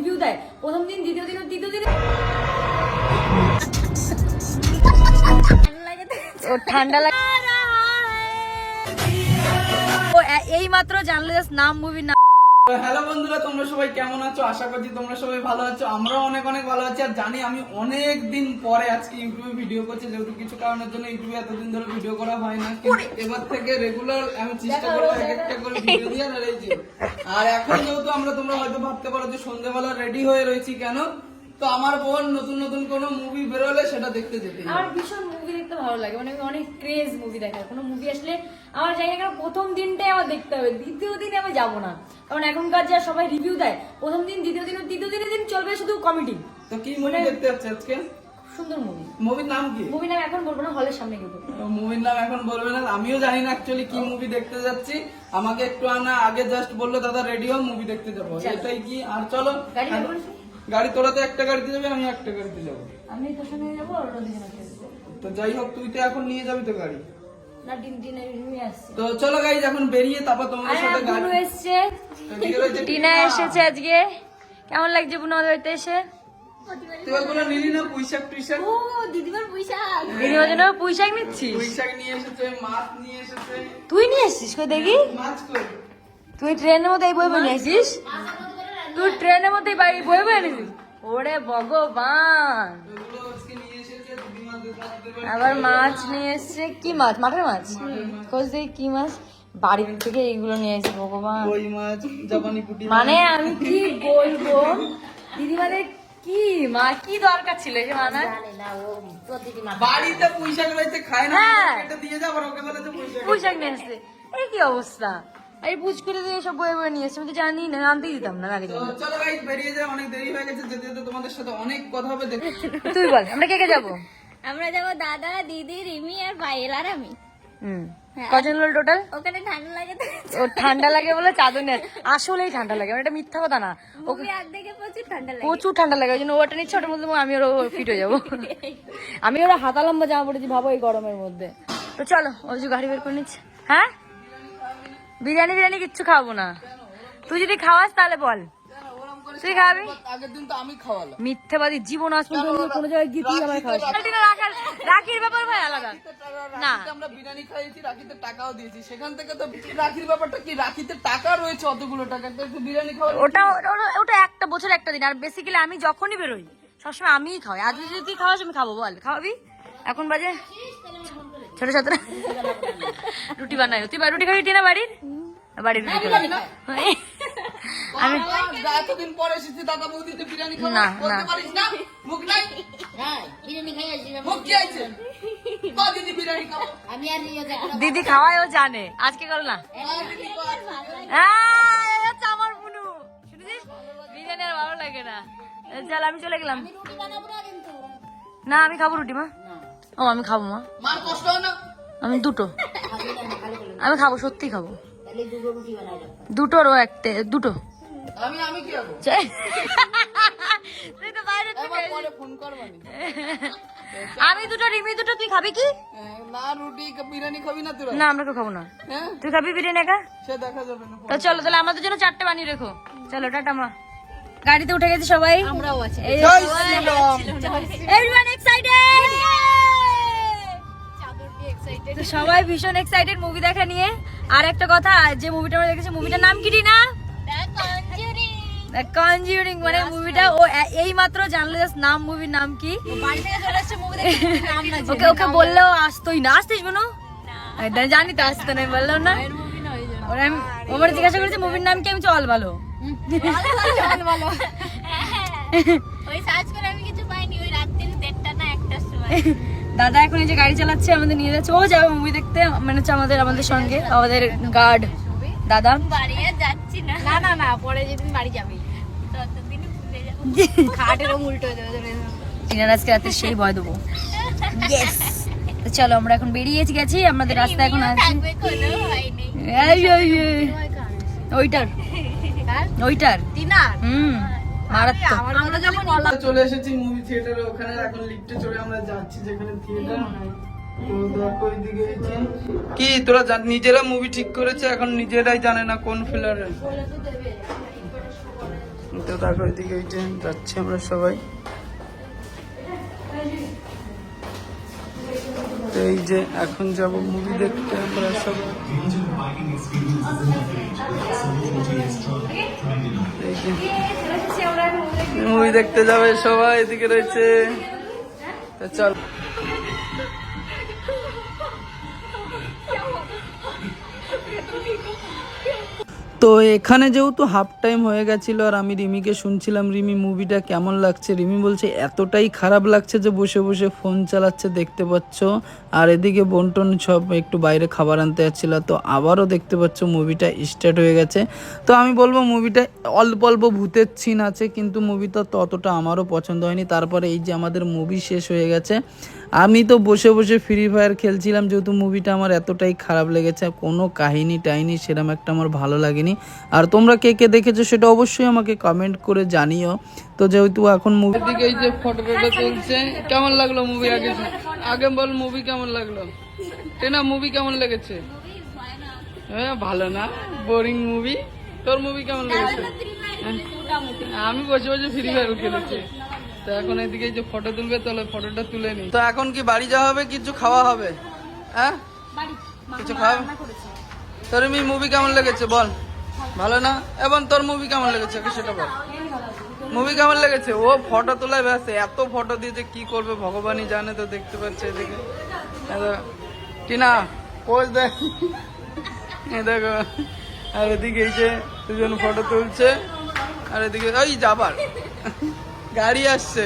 Review দেয়। প্রথম দিন দ্বিতীয় দিন তৃতীয় দিন ঠান্ডা লাগে এই মাত্র জানলে নাম মুভির নাম হ্যালো বন্ধুরা তোমরা সবাই কেমন আছো? আশা করছি তোমরা সবাই ভালো আছো। আমরাও অনেক অনেক ভালো আছি আর জানি আমি অনেক দিন পরে আজকে ইউটিউবে ভিডিও করছি যেহেতু কিছু কারণের জন্য ইউটিউবে এতদিন ধরে ভিডিও করা হয় না। এবার থেকে রেগুলার আমি চেষ্টা করব এক একটা করে ভিডিও দিয়ে আর এই যে। আর এখন যেহেতু আমরা তোমরা হয়তো ভাবতে পারো যে সন্ধ্যেবেলা রেডি হয়ে রয়েছি কেন তো আমার বোন নতুন নতুন কোনো মুভি বেরোলে সেটা দেখতে যেতে আমার ভীষণ দেখতে ভালো লাগে। মানে আমি অনেক ক্রেজ মুভি দেখার কোনো মুভি আসলে আমার জানি না প্রথম দিনটাই আমার দেখতে হবে। দ্বিতীয় দিনে আমি যাব না। কারণ এখনকার যা সবাই রিভিউ দেয় প্রথম দিন দ্বিতীয় দিন তৃতীয় দিনের দিন চলবে শুধু কমেডি তো কি মুভি দেখতে যাচ্ছে আজকে? সুন্দর মুভি মুভির নাম কি? মুভি নাম এখন বলব না হলের সামনে গিয়ে মুভির নাম এখন বলবে না। আমিও জানি না অ্যাকচুয়ালি কি মুভি দেখতে যাচ্ছি। আমাকে একটু আনা আগে জাস্ট বলল দাদা রেডি হও মুভি দেখতে যাব। এটাই কি? আর চলো গাড়ি তোরা তো একটা গাড়িতে যাবে আমি একটা গাড়িতে যাব। আমি তোর সঙ্গে যাব আর দুজনে। তো যাই হোক তুই তো এখন নিয়ে যাবি তো গাড়ি। না ডিম ডিনে নিয়ে আসছে। তো চলো গাইজ এখন বেরিয়ে তারপর তোমাদের আরে সাথে গাড়ি বুনু এসছে টিনা এসেছে আজকে। কেমন লাগছে বুনু বাড়িতে এসে? তুই ওগুলো নিলি না পুঁইশাক টুইশাক? ও দিদিমার পুঁইশাক। দিদিমার জন্য পুঁইশাক নিচ্ছিস? পুঁইশাক নিয়ে এসেছে মাছ নিয়ে এসেছে। তুই নিয়ে এসছিস কই দেখি? মাছ কই? তুই ট্রেনের মধ্যে এই বই বই নিয়ে আসিস তুই ট্রেনের মধ্যে এই বই বই এনেছিস ওরে ভগবান। আবার মাছ নিয়ে এসছে। কি মাছ? মাঠের মাছ? খোঁজ দেখি কি মাছ? বাড়ির থেকে এইগুলো নিয়ে এসেছে ভগবান। কই মাছ? জাপানি পুটি মানে আমি কি বলব? দিদিমাদের কি মা কি দরকার ছিল যে মানা বাড়িতে পুঁইশাক রয়েছে খায় না। হ্যাঁ। দিয়ে যাব ওকে বলে যে পুঁইশাক পুঁইশাক নিয়ে এসছে। এই কি অবস্থা? এই করে দিয়ে সব বয়ে বয়ে নিয়ে এসছে আমি তো জানি না আনতেই দিতাম না আগে চলো গাইস বেরিয়ে যায় অনেক দেরি হয়ে গেছে যেতে যেতে তোমাদের সাথে অনেক কথা হবে তুই বল আমরা কে কে যাব? আমরা যাব দাদা দিদি রিমি আর পায়েল আর আমি। হুম। কজন হলো টোটাল? ওখানে ঠান্ডা লাগে ও ঠান্ডা লাগে বলে চাদর নেই আসলেই ঠান্ডা লাগে এটা মিথ্যা কথা না। ওকে প্রচুর ঠান্ডা লাগে। প্রচুর ঠান্ডা লাগে ওই জন্য ওটা নিচ্ছে ওটার মধ্যে আমি ওর ফিট হয়ে যাব। আমি ওরা হাতা লম্বা জামা পড়েছি ভাবো এই গরমের মধ্যে। তো চলো যে গাড়ি বের করে নিচ্ছে। হ্যাঁ? বিরিয়ানি বিরিয়ানি কিচ্ছু খাব না। তুই যদি খাওয়াস তাহলে বল। তুই খাবি? আগের দিন তো আমি খাওয়ালাম। মিথ্যেবাদী জীবন আজ পর্যন্ত কোনো জায়গায় গিয়ে তুই আমার খাওয়াস। রাখার রাখির ব্যাপার ভাই আলাদা। না। আমরা বিরিয়ানি খাইয়েছি রাখিতে টাকাও দিয়েছি। সেখান থেকে তো রাখির ব্যাপারটা কি? রাখিতে টাকা রয়েছে অতগুলো টাকা। তো একটু বিরিয়ানি খাওয়া ওটা ওটা- একটা বছর একটা দিন। আর বেসিক্যালি আমি যখনই বেরোই সবসময় আমিই খাওয়াই। আজ যদি তুই খাওয়াস আমি খাব বল। খাওয়াবি? এখন বাজে ছোট ছোট রুটি বানাই। তুই রুটি খাবি না বাড়ির? বাড়ির রুটি। খাবি আমি যা এতদিন পরে এসেছি দাদা বৌদিতে বিরিয়ানি খাব না, বলতে পারিস না? মুখ নাই? মুখ কি আছে? দিদি বিরিয়ানি খাব? দিদি খাওয়াই ও জানে আজকে করো না। আমার বুনু শুনেছিস? বিরিয়ানি আর ভালো লাগে না। চল আমি চলে গেলাম। না আমি খাব রুটি মা। ও আমি খাব মা। মার কষ্ট হয় না? আমি দুটো। আমি খাব সত্যি খাব। দুটোর ও একটা দুটো। আমি আমি কি হব তুই তো বাইরে থেকে পরে ফোন করবানি আমি দুটো রিমি দুটো তুই খাবি কি? না রুটি বিরিয়ানি খাবি না তোরা? না আমরা কেউ খাব না। হ্যাঁ? তুই খাবি বিরিয়ানি একা? সে দেখা যাবে না তো চলো তাহলে আমাদের জন্য চারটে বানিয়ে রেখো। চলো টাটা মা। গাড়িতে উঠে গেছে সবাই। আমরাও আছি। এভরিওয়ান এক্সাইটেড সবাই ভীষণ এক্সাইটেড মুভি দেখা নিয়ে। আর একটা কথা যে মুভিটা আমরা দেখেছি মুভিটার নাম কি না কনজিউরিং মানে মুভিটা ও এই মাত্র জানলো জাস্ট নাম মুভির নাম কি? ওকে ওকে বললেও আসতোই না আসতিস বোনো জানি তো আসতো না। বললাম না ওরা আমি- ও জিজ্ঞাসা করেছে মুভির নাম কি? আমি চল ভালো। দাদা এখন এই যে গাড়ি চালাচ্ছে আমাদের নিয়ে যাচ্ছে। ও যাবে মুভি দেখতে মানে হচ্ছে আমাদের আমাদের সঙ্গে আমাদের গার্ড দাদা? বাড়ি আর যাচ্ছি না। না না না পরে যেদিন বাড়ি যাবি। ততদিন ভুলে যাব। খাটেরও উল্টো হয়ে যাবে টিনার আজকে রাতে সেই ভয় দেবো। ইয়েস চলো আমরা এখন বেরিয়েছি গেছি আমাদের রাস্তা এখন আছে। ওইটার। ওইটার। দিনার হুম মারাত্মক। আমরা যখন চলে এসেছি মুভি থিয়েটারে ওখানে এখন লিফটে চড়ে আমরা যাচ্ছি যেখানে থিয়েটার কি, তোরা নিজেরা মুভি ঠিক করেছে, এখন নিজেরাই জানে না কোন ফিলারে তো এই যে যাচ্ছি আমরা সবাই। এই যে এখন যাব মুভি দেখতে, আমরা যে মুভি দেখতে যাবে সবাই, এদিকে রয়েছে। চল। তো এখানে যেহেতু হাফ টাইম হয়ে গেছিল আর আমি রিমিকে শুনছিলাম, রিমি মুভিটা কেমন লাগছে? রিমি বলছে, এতটাই খারাপ লাগছে যে বসে বসে ফোন চালাচ্ছে, দেখতে পাচ্ছ। আর এদিকে বন্টন সব একটু বাইরে খাবার আনতে যাচ্ছিল, তো আবারও দেখতে পাচ্ছ মুভিটা স্টার্ট হয়ে গেছে। তো আমি বলব মুভিটা অল্প অল্প ভূতের সিন আছে, কিন্তু মুভিটা ততটা আমারও পছন্দ হয়নি। তারপরে এই যে আমাদের মুভি শেষ হয়ে গেছে আমি তো বসে বসে ফ্রি ফায়ার খেলছিলাম যেহেতু মুভিটা আমার এতটাই খারাপ লেগেছে কোনো কাহিনী টাহিনি সেরকম একটা আমার ভালো লাগেনি। আর তোমরা কে কে দেখেছ সেটা অবশ্যই আমাকে কমেন্ট করে জানিও। তো যেহেতু এখন মুভি দিকে এই যে ফটোটা চলছে কেমন লাগল মুভি আগে? আগে বল মুভি কেমন লাগল? টেনা মুভি কেমন লেগেছে? হ্যাঁ ভালো না বোরিং মুভি তোর মুভি কেমন লেগেছে? আমি বসে বসে ফ্রি ফায়ার খেলেছি। তো এখন এদিকে যে ফটো তুলবে তাহলে ফটোটা তুলে নি তো এখন কি বাড়ি যাওয়া হবে কিছু খাওয়া হবে? হ্যাঁ? কিছু খাওয়া তোর মি মুভি কেমন লেগেছে বল। ভালো না? এবং তোর মুভি কেমন লেগেছে? সেটা বল। মুভি কেমন লেগেছে? ও ফটো তোলায় ব্যস্ত এত ফটো দিয়েছে কি করবে ভগবানই জানে তো দেখতে পাচ্ছে এদিকে। দেখো। টিনা পোজ দেখ। এই দেখো আর এদিকে এই যে দুজন ফটো তুলছে আর এদিকে ওই যাবার। গাড়ি আসছে।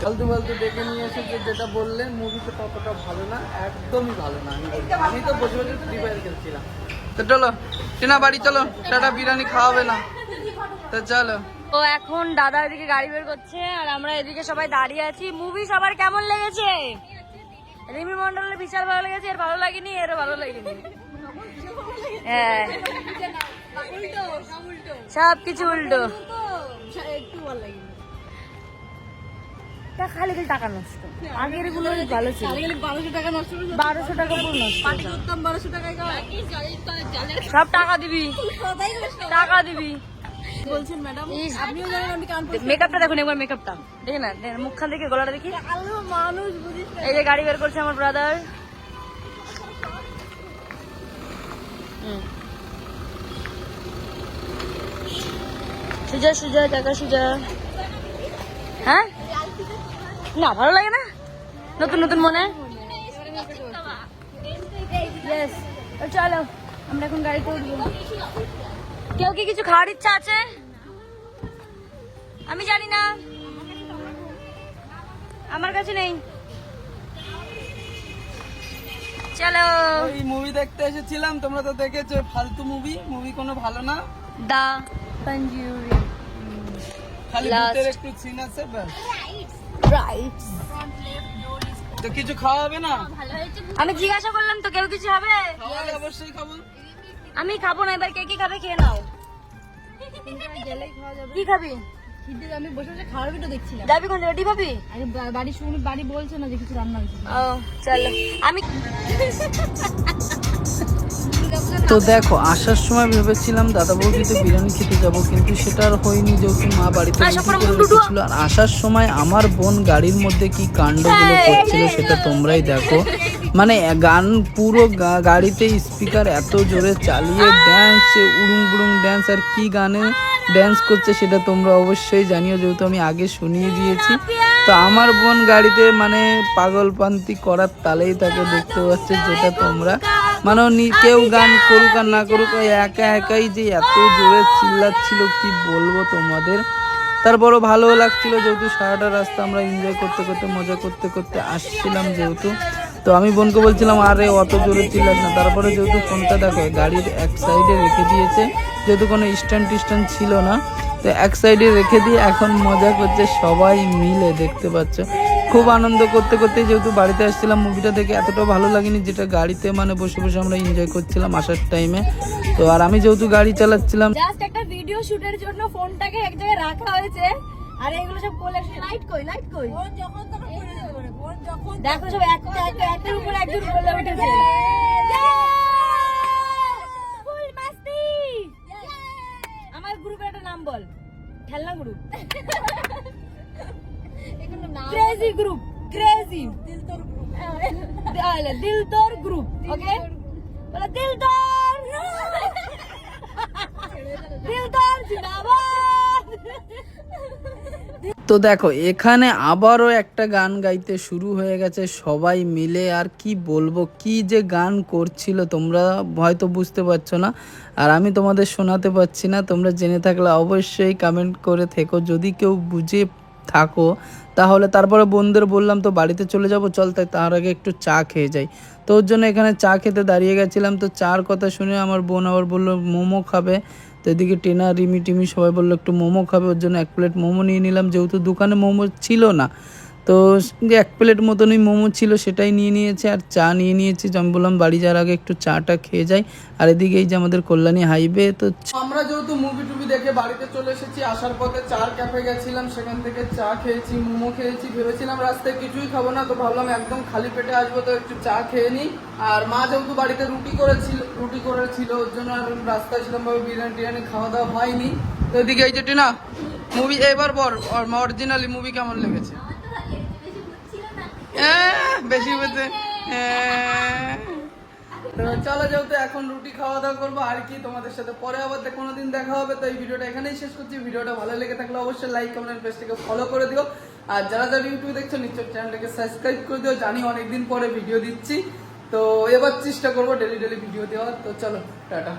ফালতু ফালতু দেখে নিয়ে এসেছে যেটা বললে মুভিতে ততটা ভালো না, একদমই ভালো না। আমি তো বসে বসে ফ্রি ফায়ার খেলছিলাম। তো চলো, টিনা, বাড়ি চলো। সেটা বিরিয়ানি খাওয়াবে না। তো চলো। তো এখন দাদা এদিকে গাড়ি বের করছে, আর আমরা এদিকে সবাই দাঁড়িয়ে আছি। মুভি সবার কেমন লেগেছে? রিমি মন্ডলের বিশাল ভালো লেগেছে, এর ভালো লাগেনি এর ভালো লাগেনি। হ্যাঁ। সব কিছু উল্টো। তা খালি খালি টাকা নষ্ট। আগেরগুলো ভালো ছিল। বারোশো টাকা নষ্ট বারোশো টাকা পুরো নষ্ট পার্টি বারোশো টাকায় সব টাকা দিবি। টাকা দিবি। বলছেন ম্যাডাম আপনিও জানেন আমি কান মেকআপটা দেখুন একবার মেকআপটা দেখে না মুখখান দেখে গলাটা দেখি। আলো মানুষ বুঝিস এই যে গাড়ি বের করছে আমার ব্রাদার সুজা সুজা টাকা সুজা। হ্যাঁ? না ভালো লাগে না? নতুন নতুন মনে? চলো আমরা এখন গাড়িতে উঠবো। কেউ কি কিছু খাওয়ার ইচ্ছা আছে? আমি জানি না। আমার কাছে নেই। চলো। এই মুভি দেখতে এসেছিলাম তোমরা তো দেখেছ ফালতু মুভি মুভি কোনো ভালো না? দা। পঞ্জুরি খালি Last. একটু সিন আছে ব্যাস। রাইট তো কিছু খাওয়া হবে না? আমি জিজ্ঞাসা করলাম তো কেউ কিছু হবে? অবশ্যই খাব। আমি খাব না এবার কে কি খাবে খেয়ে নাও। গেলেই খাওয়া যাবে। কি খাবি? আমি বসে বসে খাওয়ার ভিডিও দেখছিলাম যাবি কোন রেডি পাবি? আরে বাড়ি শুনে বাড়ি বলছে না যে কিছু রান্না হয়েছে। ও চলো। আমি তো দেখো আসার সময় ভেবেছিলাম দাদা বৌদিতে বিরিয়ানি খেতে যাব কিন্তু সেটা আর হয়নি যেহেতু মা বাড়িতে। রেখেছিল আর আসার সময় আমার বোন গাড়ির মধ্যে কি কাণ্ডগুলো করছিল সেটা তোমরাই দেখো। মানে গান পুরো গাড়িতে স্পিকার এত জোরে চালিয়ে ড্যান্স উড়ুং বুড়ুং ড্যান্স আর কি গানে ড্যান্স করছে সেটা তোমরা অবশ্যই জানিও যেহেতু আমি আগে শুনিয়ে দিয়েছি। তো আমার বোন গাড়িতে মানে পাগলপান্তি করার তালেই তাকে দেখতে পাচ্ছে যেটা তোমরা মানে কেউ গান করুক আর না করুক একা একাই যে এত জোরে চিল্লাচ্ছিল, কি বলব তোমাদের? তারপরও ভালো লাগছিল যেহেতু সারাটা রাস্তা আমরা এনজয় করতে করতে, মজা করতে করতে আসছিলাম যেহেতু। তো আমি বোনকে বলছিলাম, আরে, অত জোরে চিল্লাস না। তারপরে যেহেতু ফোনটা দেখো, গাড়ির এক সাইডে রেখে দিয়েছে, যেহেতু কোনো স্ট্যান্ড টিস্ট্যান্ড ছিল না, তো এক সাইডে রেখে দিয়ে এখন মজা করছে সবাই মিলে, দেখতে পাচ্ছ? খুব আনন্দ করতে করতে যেহেতু বাড়িতে আসছিলাম মুভিটা দেখে এতটা ভালো লাগেনি যেটা গাড়িতে মানে বসে বসে আমরা এনজয় করছিলাম আসার টাইমে তো আর আমি যেহেতু গাড়ি চালাচ্ছিলাম জাস্ট একটা ভিডিও শুটের জন্য ফোনটাকে এক জায়গায় রাখা হয়েছে। আর এগুলো সব কোলেকশন লাইট কই লাইট কই? যখন তখন দেখো সব একটা একটা একটার উপর একজন কোলে উঠেছে তো দেখো, এখানে আবারও একটা গান গাইতে শুরু হয়ে গেছে, সবাই মিলে। আর কি বলব, কি যে গান করছিল তোমরা হয়তো বুঝতে পারছ না। আর আমি তোমাদের শোনাতে পারছি না, তোমরা জেনে থাকলে অবশ্যই কমেন্ট করে থেকো। যদি কেউ বুঝে থাকো, তাহলে তারপরে বন্ধুদের বললাম, তো বাড়িতে চলে যাব, চল তাই তার আগে একটু চা খেয়ে যাই। তো ওর জন্য এখানে চা খেতে দাঁড়িয়ে গেছিলাম। তো চার কথা শুনে আমার বোন আবার বলল, মোমো খাবে। তো এদিকে টেনা, রিমি টিমি সবাই বলল একটু মোমো খাবে, ওর জন্য এক প্লেট মোমো নিয়ে নিলাম। যেহেতু দোকানে মোমো ছিল না তো এক প্লেট মতনই মোমো ছিল, সেটাই নিয়ে নিয়েছে আর চা নিয়ে নিয়েছি। আমি বললাম, বাড়ি যাওয়ার আগে একটু চাটা খেয়ে যাই। আর এদিকে এই যে আমাদের কল্যাণী হাইওয়ে, তো আমরা যেহেতু মুভি টুভি দেখে বাড়িতে চলে এসেছি, আসার পথে চার ক্যাফে গেছিলাম, সেখান থেকে চা খেয়েছি, মোমো খেয়েছি, ভেবেছিলাম রাস্তায় কিছুই খাব না, তো ভাবলাম একদম খালি পেটে আসব, তো একটু চা খেয়ে নিই। আর মা যেহেতু বাড়িতে রুটি করেছিল রুটি করেছিল, ওর জন্য আর রাস্তায় সেরকমভাবে বিরিয়ানি টিরিয়ানি খাওয়া দাওয়া হয়নি। তো এদিকে এই যে টিনা মুভি এবার বল অরিজিনালি মুভি কেমন লেগেছে? বেশি বেঁচে তো চলো যেহেতু এখন রুটি খাওয়া দাওয়া করব, আর কি তোমাদের সাথে পরে আবার কোনোদিন দেখা হবে, তো এই ভিডিওটা এখানেই শেষ করছি। ভিডিওটা ভালো লেগে থাকলে অবশ্যই লাইক কমেন্ট পেজটাকে ফলো করে দিও। আর যারা যারা ইউটিউবে দেখছ নিশ্চয় চ্যানেলটাকে সাবস্ক্রাইব করে দিও। জানি অনেকদিন পরে ভিডিও দিচ্ছি। তো এবার চেষ্টা করব ডেলি ডেলি ভিডিও দেওয়ার। তো চলো, টাটা।